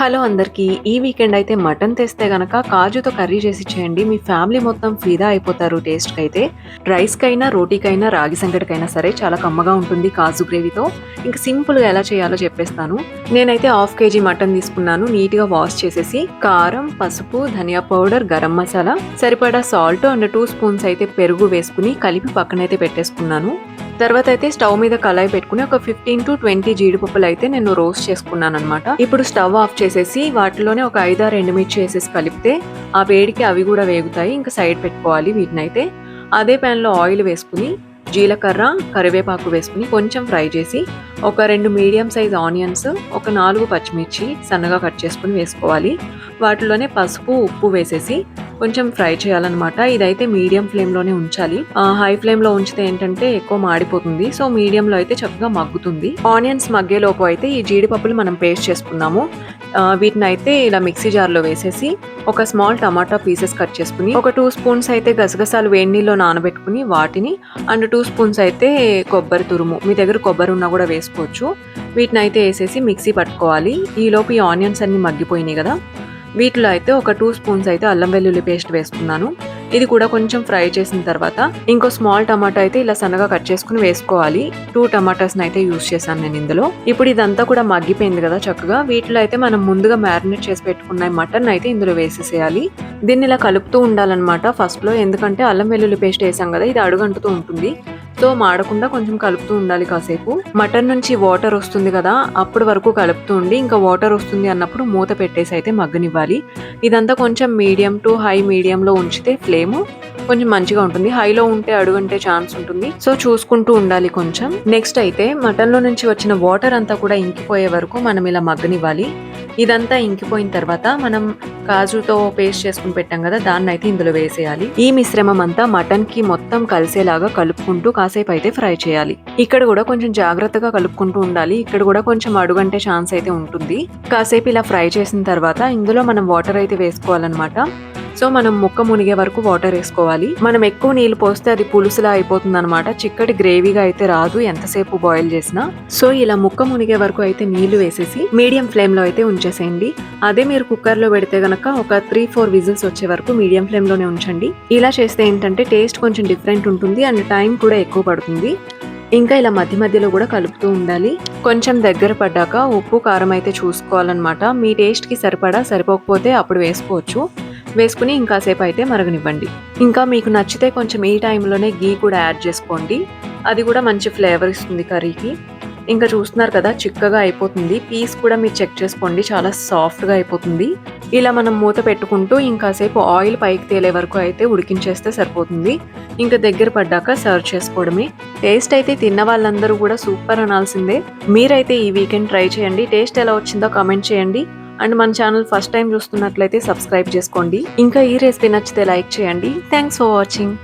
Hello అందరికీ. ఈ weekend అయితే మటన్ తెస్తే గనక కాజుతో కర్రీ చేసి చేయండి. మీ ఫ్యామిలీ మొత్తం ఫిదా అయిపోతారు టేస్ట్కి అయితే రైస్కైనా రోటీకైనా రాగి సంగటికైనా సరే చాలా కమ్మగా ఉంటుంది కాజు గ్రేవీతో. ఇంకా సింపుల్గా ఎలా చేయాలో చెప్పేస్తాను. నేనైతే హాఫ్ కేజీ మటన్ తీసుకున్నాను. నీట్గా వాష్ చేసేసి కారం పసుపు ధనియా పౌడర్ గరం మసాలా సరిపడా సాల్ట్ అండ్ టూ స్పూన్స్ అయితే పెరుగు వేసుకుని కలిపి పక్కనైతే పెట్టేసుకున్నాను. తర్వాత అయితే స్టవ్ మీద కళాయి పెట్టుకుని ఒక ఫిఫ్టీన్ టు ట్వంటీ జీడిపప్పులు అయితే నేను రోస్ట్ చేసుకున్నాను అనమాట ఇప్పుడు స్టవ్ ఆఫ్ చేసేసి వాటిలోనే ఒక ఐదారు ఎండుమిర్చి వేసేసి కలిపితే ఆ వేడికి అవి కూడా వేగుతాయి. ఇంకా సైడ్ పెట్టుకోవాలి వీటినైతే. అదే ప్యాన్లో లో ఆయిల్ వేసుకుని జీలకర్ర కరివేపాకు వేసుకుని కొంచెం ఫ్రై చేసి ఒక రెండు మీడియం సైజ్ ఆనియన్స్ ఒక నాలుగు పచ్చిమిర్చి సన్నగా కట్ చేసుకుని వేసుకోవాలి. వాటిలోనే పసుపు ఉప్పు వేసేసి కొంచెం ఫ్రై చేయాలన్నమాట. ఇదైతే మీడియం ఫ్లేమ్లోనే ఉంచాలి. హై ఫ్లేమ్లో ఉంచితే ఏంటంటే ఎక్కువ మాడిపోతుంది. సో మీడియంలో అయితే చక్కగా మగ్గుతుంది. ఆనియన్స్ మగ్గేలోపు అయితే ఈ జీడిపప్పులు మనం పేస్ట్ చేసుకున్నాము. వీటిని అయితే ఇలా మిక్సీ జార్లో వేసేసి ఒక స్మాల్ టమాటా పీసెస్ కట్ చేసుకుని ఒక టూ స్పూన్స్ అయితే గసగసాలు వేడి నీళ్ళలో నానబెట్టుకుని వాటిని అండ్ టూ స్పూన్స్ అయితే కొబ్బరి తురుము. మీ దగ్గర కొబ్బరి ఉన్నా కూడా వేసుకోవచ్చు. వీటిని అయితే వేసేసి మిక్సీ పట్టుకోవాలి. ఈలోపు ఈ ఆనియన్స్ అన్ని మగ్గిపోయినాయి కదా. వీటిలో అయితే ఒక టూ స్పూన్స్ అయితే అల్లం వెల్లుల్లి పేస్ట్ వేసుకున్నాను ఇది కూడా కొంచెం ఫ్రై చేసిన తర్వాత ఇంకో స్మాల్ టమాటా అయితే ఇలా సన్నగా కట్ చేసుకుని వేసుకోవాలి. టూ టమాటాస్ని అయితే యూస్ చేశాను నేను ఇందులో. ఇప్పుడు ఇదంతా కూడా మగ్గిపోయింది కదా చక్కగా. వీటిలో అయితే మనం ముందుగా మ్యారినేట్ చేసి పెట్టుకున్న మటన్ అయితే ఇందులో వేసేసేయాలి. దీన్ని ఇలా కలుపుతూ ఉండాలన్నమాట ఫస్ట్లో ఎందుకంటే అల్లం వెల్లుల్లి పేస్ట్ వేసాం కదా ఇది అడుగంటుతూ ఉంటుంది. సో మాడకుండా కొంచెం కలుపుతూ ఉండాలి కాసేపు. మటన్ నుంచి వాటర్ వస్తుంది కదా అప్పటి వరకు కలుపుతూ ఉండి ఇంకా వాటర్ వస్తుంది అన్నప్పుడు మూత పెట్టేసి అయితే మగ్గనివ్వాలి. ఇదంతా కొంచెం మీడియం టు హై మీడియంలో ఉంచితే ఫ్లేమ్ కొంచెం మంచిగా ఉంటుంది. హైలో ఉంటే అడుగంటే ఛాన్స్ ఉంటుంది. సో చూసుకుంటూ ఉండాలి కొంచెం. నెక్స్ట్ అయితే మటన్లో నుంచి వచ్చిన వాటర్ అంతా కూడా ఇంకిపోయే వరకు మనం ఇలా మగ్గనివ్వాలి. ఇదంతా ఇంకిపోయిన తర్వాత మనం కాజుతో పేస్ట్ చేసుకుని పెట్టాం కదా దాన్ని అయితే ఇందులో వేసేయాలి. ఈ మిశ్రమం అంతా మటన్కి మొత్తం కలిసేలాగా కలుపుకుంటూ కాసేపు అయితే ఫ్రై చేయాలి. ఇక్కడ కూడా కొంచెం జాగ్రత్తగా కలుపుకుంటూ ఉండాలి. ఇక్కడ కూడా కొంచెం అడుగంటే ఛాన్స్ అయితే ఉంటుంది. కాసేపు ఇలా ఫ్రై చేసిన తర్వాత ఇందులో మనం వాటర్ అయితే వేసుకోవాలన్నమాట. సో మనం ముక్క మునిగే వరకు వాటర్ వేసుకోవాలి. మనం ఎక్కువ నీళ్ళు పోస్తే అది పులుసులా అయిపోతుంది అనమాట చిక్కటి గ్రేవీగా అయితే రాదు ఎంతసేపు బాయిల్ చేసినా. సో ఇలా ముక్క మునిగే వరకు అయితే నీళ్ళు వేసేసి మీడియం ఫ్లేమ్లో అయితే ఉంచేసేయండి. అదే మీరు కుక్కర్లో పెడితే గనక ఒక త్రీ ఫోర్ విజిల్స్ వచ్చే వరకు మీడియం ఫ్లేమ్లోనే ఉంచండి. ఇలా చేస్తే ఏంటంటే టేస్ట్ కొంచెం డిఫరెంట్ ఉంటుంది అండ్ టైం కూడా ఎక్కువ పడుతుంది. ఇంకా ఇలా మధ్య మధ్యలో కూడా కలుపుతూ ఉండాలి. కొంచెం దగ్గర పడ్డాక ఉప్పు కారం అయితే చూసుకోవాలన్నమాట. మీ టేస్ట్కి సరిపడా సరిపోకపోతే అప్పుడు వేసుకోవచ్చు. వేసుకుని ఇంకాసేపు అయితే మరగనివ్వండి. ఇంకా మీకు నచ్చితే కొంచెం ఈ టైంలోనే గీ కూడా యాడ్ చేసుకోండి. అది కూడా మంచి ఫ్లేవర్ ఇస్తుంది కర్రీకి. ఇంకా చూస్తున్నారు కదా చిక్కగా అయిపోతుంది. పీస్ కూడా మీరు చెక్ చేసుకోండి. చాలా సాఫ్ట్గా అయిపోతుంది. ఇలా మనం మూత పెట్టుకుంటూ ఇంకాసేపు ఆయిల్ పైకి తేలే వరకు అయితే ఉడికించేస్తే సరిపోతుంది. ఇంకా దగ్గర పడ్డాక సర్వ్ చేసుకోవడమే. టేస్ట్ అయితే తిన్న వాళ్ళందరూ కూడా సూపర్ అనాల్సిందే. మీరైతే ఈ వీకెండ్ ట్రై చేయండి. టేస్ట్ ఎలా వచ్చిందో కామెంట్ చేయండి. అండ్ మన ఛానల్ ఫస్ట్ టైం చూస్తున్నట్లయితే సబ్స్క్రైబ్ చేసుకోండి. ఇంకా ఈ రెసిపీ నచ్చితే లైక్ చేయండి. Thanks for watching